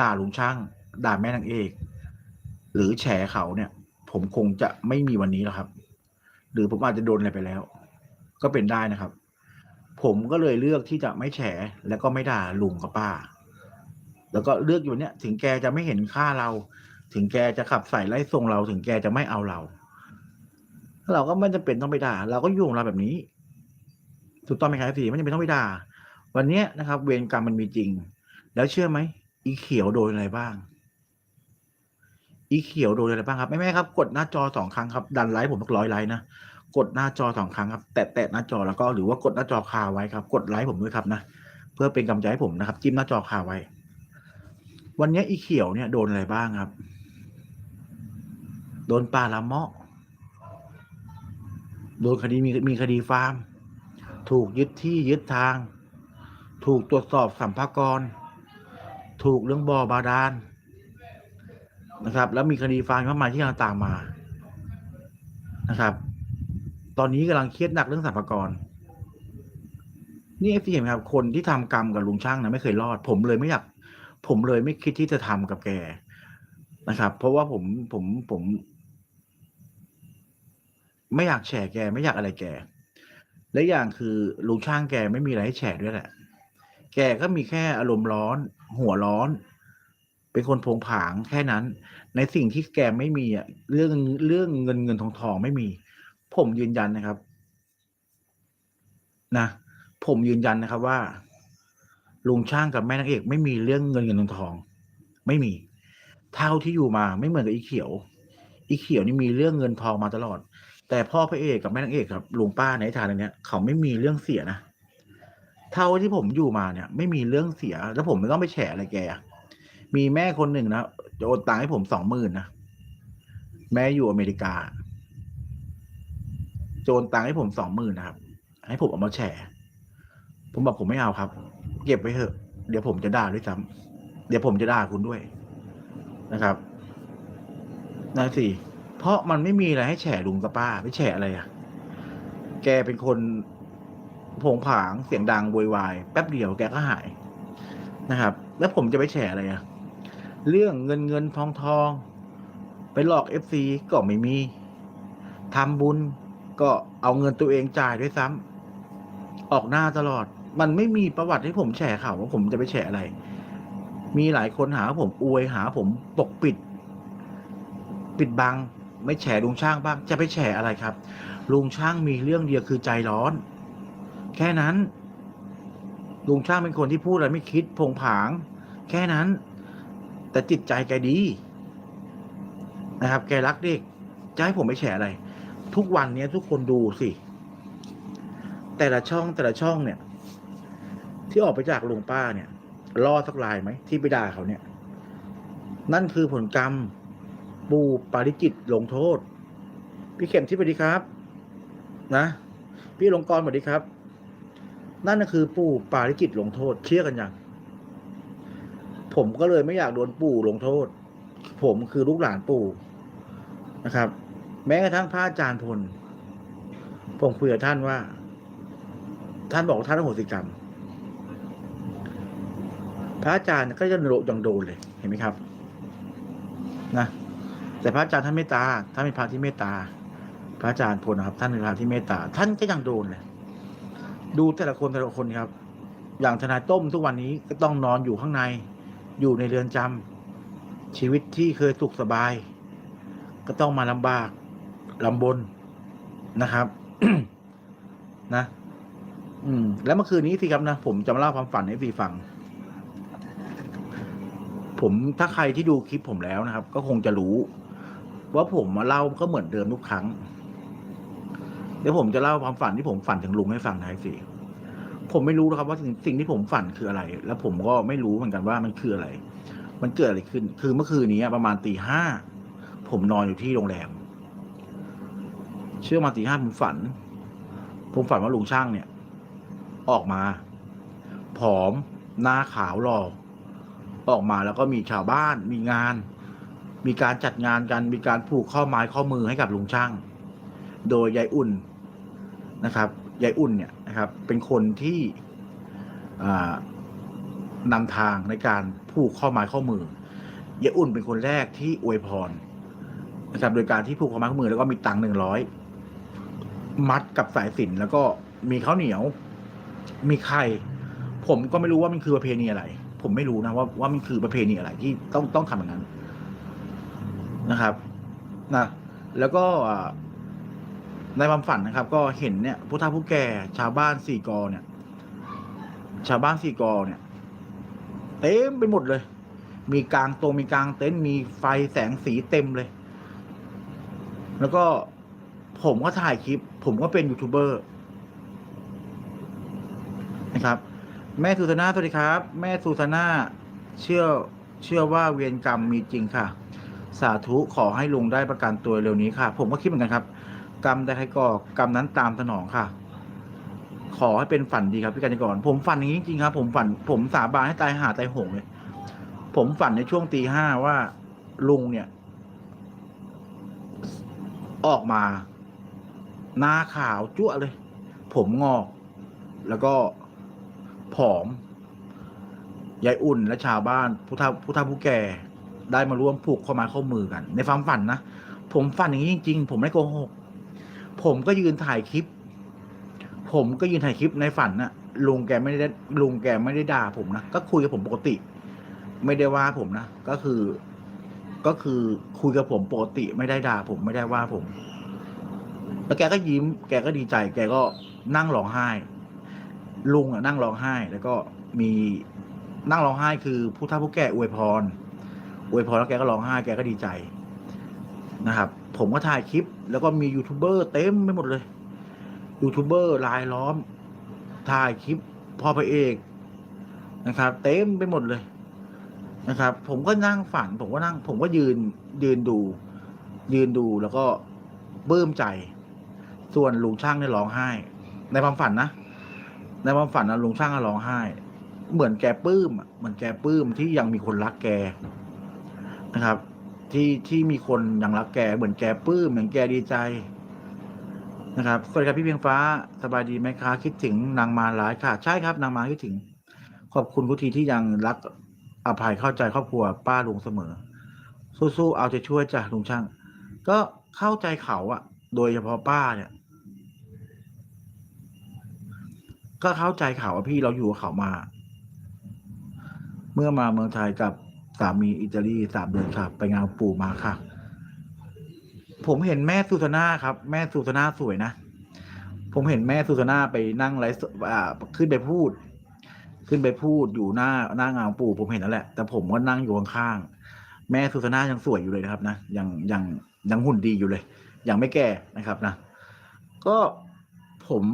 ด่าลุงช่าง ด่าแม่นางเอก หรือแฉเขาเนี่ย ผมคงจะไม่มีวันนี้แล้วครับ หรือผมอาจจะโดนอะไรไปแล้ว ก็เป็นได้นะครับ ผมก็เลยเลือกที่จะไม่แฉแล้วก็ไม่ด่าลุงกับป้า แล้วก็เลือกอยู่เนี่ยถึงแกจะไม่เห็นค่าเรา ถึงแกจะขับใส่ไล่ส่งเรา ถึงแกจะไม่เอาเรา เราก็ไม่จำเป็นต้องไปด่า เราก็อยู่ของเราแบบนี้ถูกต้องไหมครับสีไม่จำเป็นต้องไปด่าวันนี้นะครับ เวรกรรมมันมีจริง แล้วเชื่อไหม อีเขียวโดนอะไรบ้าง อีเขียวโดนอะไรบ้างครับแม่แม่ครับ กดหน้าจอสองครั้งครับ ดันไลค์ผมสักร้อยไลค์นะกดหน้าจอสองครั้งครับแตะแตะหน้าจอแล้วก็หรือว่ากดหน้าจอคาไว้ครับ กดไลค์ผมด้วยครับนะเพื่อเป็นกำลังใจให้ผมนะครับ จิ้มหน้าจอคาไว้ วันนี้อีเขียวเนี่ยโดนอะไรบ้างครับ โดนปลาละเมาะโดนคดีมีมีคดีฟาร์ม ถูกยึดที่ยึดทาง ถูกตรวจสอบสัมภากร ถูกเรื่องบ่อบาดาลนะครับ แล้วมีคดีฟาร์มเข้ามาที่กำลังตามมานะครับ ตอนนี้กำลังเครียดหนักเรื่องสัมภากรนี่เอฟซีเห็นไหมครับ คนที่ทำกรรมกับลุงช่างนะไม่เคยรอด ผมเลยไม่อยาก ผมเลยไม่คิดที่จะทำกับแกนะครับ เพราะว่าผมผมผม ไม่อยากแฉแก ไม่อยากอะไรแก และอย่างคือลุงช่างแกไม่มีอะไรให้แฉด้วยแหละ แกก็มีแค่อารมณ์ร้อน หัวร้อน เป็นคนโผงผางแค่นั้น ในสิ่งที่แกไม่มีอะเรื่องเรื่องเงินเงินทองทองไม่มี ผมยืนยันนะครับ นะผมยืนยันนะครับว่าลุงช่างกับแม่นางเอกไม่มีเรื่องเงินเงินทองทอง ไม่มี เท่าที่อยู่มาไม่เหมือนกับอีเขียว อีเขียวนี่มีเรื่องเงินทองมาตลอด แต่พ่อพระเอกกับแม่นางเอกครับลุงป้าในนิทานอันเนี้ยเขาไม่มีเรื่องเสียนะ เท่าที่ผมอยู่มาเนี่ย ไม่มีเรื่องเสีย แล้วผมไม่ต้องไปแฉอะไรแกอะมีแม่คนหนึ่งนะจะโอนตังค์ให้ผมสองหมื่นนะแม่อยู่อเมริกา โจรตังค์ให้ผมสองหมื่นนะครับ ให้ผมเอามาแฉผมบอกผมไม่เอาครับ เก็บไว้เถอะ เดี๋ยวผมจะด่าด้วยซ้ำเดี๋ยวผมจะด่าคุณด้วยนะครับนั่นสิเพราะมันไม่มีอะไรให้แฉลุงกับป้า ไม่แฉอะไรอะ แกเป็นคน ผงผางเสียงดังโวยวายแป๊บเดียวแกก็หายนะครับ แล้วผมจะไปแฉอะไรอะเรื่องเงินเงินทองทอง ไปหลอกเอฟซีก็ไม่มีทำบุญก็เอาเงินตัวเองจ่ายด้วยซ้ำออกหน้าตลอด มันไม่มีประวัติให้ผมแฉข่าวว่าผมจะไปแฉอะไร มีหลายคนหาผมอวยหา ผมปกปิด ปิดบัง ไม่แฉลุงช่างบ้าง จะไปแฉอะไรครับลุงช่างมีเรื่องเดียวคือใจร้อน แค่นั้น ลุงช่างเป็นคนที่พูดอะไรไม่คิดโผงผาง แค่นั้น แต่จิตใจแกดี นะครับ แกรักเด็กจะให้ผมไปแฉอะไร ทุกวันเนี้ยทุกคนดูสิ แต่ละช่องแต่ละช่องเนี่ย ที่ออกไปจากลุงป้าเนี่ยรอดสักลายไหมที่ไปด่าเขาเนี่ย นั่นคือผลกรรมปูปาริจิตลงโทษ พี่เข็มที่สวัสดีครับ นะ พี่ลงกรสวัสดีครับ นั่นก็คือปู่ปาริจิตลงโทษ เชื่อกันยังผมก็เลยไม่อยากโดนปู่ลงโทษ ผมคือลูกหลานปู่นะครับ แม้กระทั่งพระอาจารย์พลผมคุยกับท่านว่า ท่านบอกว่าท่านอโหสิกรรม พระอาจารย์ก็ยังโดนยังโดนเลยเห็นไหมครับ นะ แต่พระอาจารย์ท่านเมตตาท่านเป็นพระที่เมตตา พระอาจารย์พลนะครับ ท่านเป็นพระที่เมตตา ท่านก็ยังโดนเลย ดูแต่ละคนแต่ละคนครับ อย่างทนายต้มทุกวันนี้ก็ต้องนอนอยู่ข้างใน อยู่ในเรือนจำชีวิตที่เคยสุขสบาย ก็ต้องมาลำบากลำบนนะครับ นะ อืม แล้วเมื่อคืนนี้สิครับนะผมจะมาเล่าความฝันให้พี่ฟัง ผมถ้าใครที่ดูคลิปผมแล้วนะครับ ก็คงจะรู้ ว่าผมมาเล่าก็เหมือนเดิมทุกครั้ง เดี๋ยวผมจะเล่าความฝันที่ผมฝันถึงลุงให้ฟังท้ายสิผมไม่รู้นะครับว่าสิ่งสิ่งที่ผมฝันคืออะไร แล้วผมก็ไม่รู้เหมือนกันว่ามันคืออะไร มันเกิดอะไรขึ้น คือเมื่อคืนนี้ประมาณตีห้าผมนอนอยู่ที่โรงแรม เชื่อมาตีห้าผมฝัน ผมฝันว่าลุงช่างเนี่ย ออกมา ผอม หน้าขาวหล่อออกมาแล้วก็มีชาวบ้าน มีงาน มีการจัดงานกัน มีการผูกข้อไม้ข้อมือให้กับลุงช่าง โดยยายอุ่น นะครับยายอุ่นเนี่ยนะครับ เป็นคนที่นำทางในการผูกข้อไม้ข้อมือเยอุ่นเป็นคนแรกที่อวยพรนะครับ โดยการที่ผูกข้อไม้ข้อมือแล้วก็มีตังค์หนึ่งร้อยมัดกับสายสินแล้วก็มีข้าวเหนียว มีไข่ผมก็ไม่รู้ว่ามันคือประเพณีอะไร ผมไม่รู้นะว่าว่ามันคือประเพณีอะไรที่ต้องต้องทำอย่างนั้นนะครับนะแล้วก็ ในความฝันนะครับ ก็เห็นเนี่ยผู้เฒ่าผู้แก่ ชาวบ้านสี่กอเนี่ย ชาวบ้านสี่กอเนี่ย เต็มไปหมดเลย มีกลางตรงมีกลางเต็นท์มีไฟแสงสีเต็มเลย แล้วก็ผมก็ถ่ายคลิป ผมก็เป็นยูทูบเบอร์นะครับ แม่สุสานาสวัสดีครับ แม่สุสานาเชื่อเชื่อว่าเวียนกรรมมีจริงค่ะ สาธุขอให้ลุงได้ประกันตัวเร็วนี้ค่ะ ผมก็คิดเหมือนกันครับ กรรมใดใครก่อกรรมนั้นตามสนองค่ะ ขอให้เป็นฝันดีครับพี่กัญญกรผมฝันอย่างนี้จริงครับ ผมฝัน ผมสาบานให้ตายหาตายหงเลย ผมฝันในช่วงตีห้าว่าลุงเนี่ย ออกมา หน้าขาวจั่วเลย ผมงอก แล้วก็ผอมยายอุ่นและชาวบ้านผู้เฒ่าผู้เฒ่าผู้แก่ได้มาร่วมผูกข้อไม้ข้อมือกัน ในความฝันนะ ผมฝันอย่างนี้จริง ๆ ผมไม่โกหก ผมก็ยืนถ่ายคลิป ผมก็ยืนถ่ายคลิปในฝันนะลุงแกไม่ได้ลุงแกไม่ได้ด่าผมนะก็คุยกับผมปกติ ไม่ได้ว่าผมนะก็คือ ก็คือคุยกับผมปกติไม่ได้ด่าผมไม่ได้ว่าผมแล้วแกก็ยิ้ม แกก็ดีใจ แกก็นั่งร้องไห้ ลุงอะนั่งร้องไห้ แล้วก็มีนั่งร้องไห้คือผู้เฒ่าผู้แก่อวยพรอวยพรแล้วแกก็ร้องไห้ แกก็ดีใจนะครับ ผมก็ถ่ายคลิป แล้วก็มียูทูบเบอร์เต็มไปหมดเลยยูทูบเบอร์รายล้อม ถ่ายคลิปพ่อพระเอกนะครับ เต็มไปหมดเลยนะครับ ผมก็นั่งฝัน ผมก็นั่ง ผมก็ยืนยืนดู ยืนดูแล้วก็เบิ่มใจ ส่วนลุงช่างเนี่ยร้องไห้ ในความฝันนะในความฝันนะลุงช่างก็ร้องไห้ เหมือนแกปลื้มเหมือนแกปลื้มที่ยังมีคนรักแกนะครับ ที่ที่มีคนยังรักแกเหมือนแกปลื้มเหมือนแกดีใจนะครับสวัสดีครับพี่เพียงฟ้าสบายดีไหมคะคิดถึงนางมาหลายค่ะ ใช่ครับ นางมาคิดถึง ขอบคุณทุกทีที่ยังรักอภัยเข้าใจครอบครัวป้าลุงเสมอ สู้ๆเอาใจช่วยจ้ะลุงช่าง ก็เข้าใจเขาอะโดยเฉพาะป้าเนี่ย ก็เข้าใจเขาอะพี่เราอยู่กับเขามา เมื่อมาเมืองไทยกับ สามีอิตาลีสามเดือนค่ะไปงานปู่มาค่ะ ผมเห็นแม่สุสานาครับ แม่สุสานาสวยนะ ผมเห็นแม่สุสานาไปนั่งไลฟ์สดอ่าขึ้นไปพูด ขึ้นไปพูดอยู่หน้าหน้างานปู่ ผมเห็นแล้วแหละ แต่ผมก็นั่งอยู่ข้างๆแม่สุสานายังสวยอยู่เลยนะครับ นะยังยังยังหุ่นดีอยู่เลย ยังไม่แก่นะครับนะ ก็ผม